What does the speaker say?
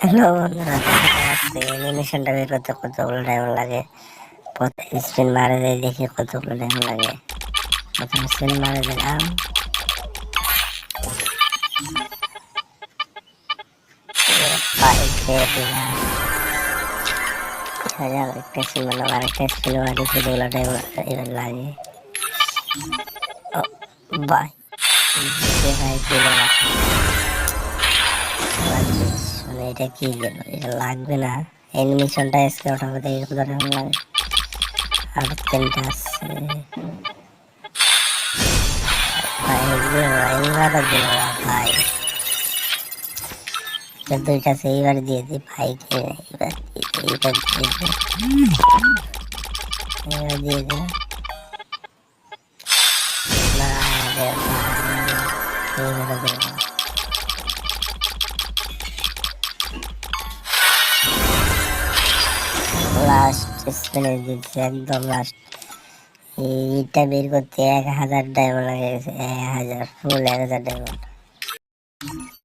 Hello বন্ধুরা অ্যানিমেশনটা বের করতে কতগুলো টাইম লাগে? স্পিন মারে দেয় দেখি কতগুলো টাইম লাগে। প্রথমে স্পিন মারে দিলাম। একটা স্পিন মানে আরেকটা স্পিন মারি কতগুলো টাইম লাগে। বাই ভাই এটা কি এটা লাগবে না। অ্যানিমেশনটা আজকে দেখি কত টাইম লাগে আর তিনটা আছে। ভাই দুইটা আছে, এইবার দিয়ে দিই না লাস্ট একদম লাস্ট এইটা বের করতে এক হাজার ডায়মন্ড লাগে গেছে এক হাজার ফুল এক হাজার ডায়মন্ড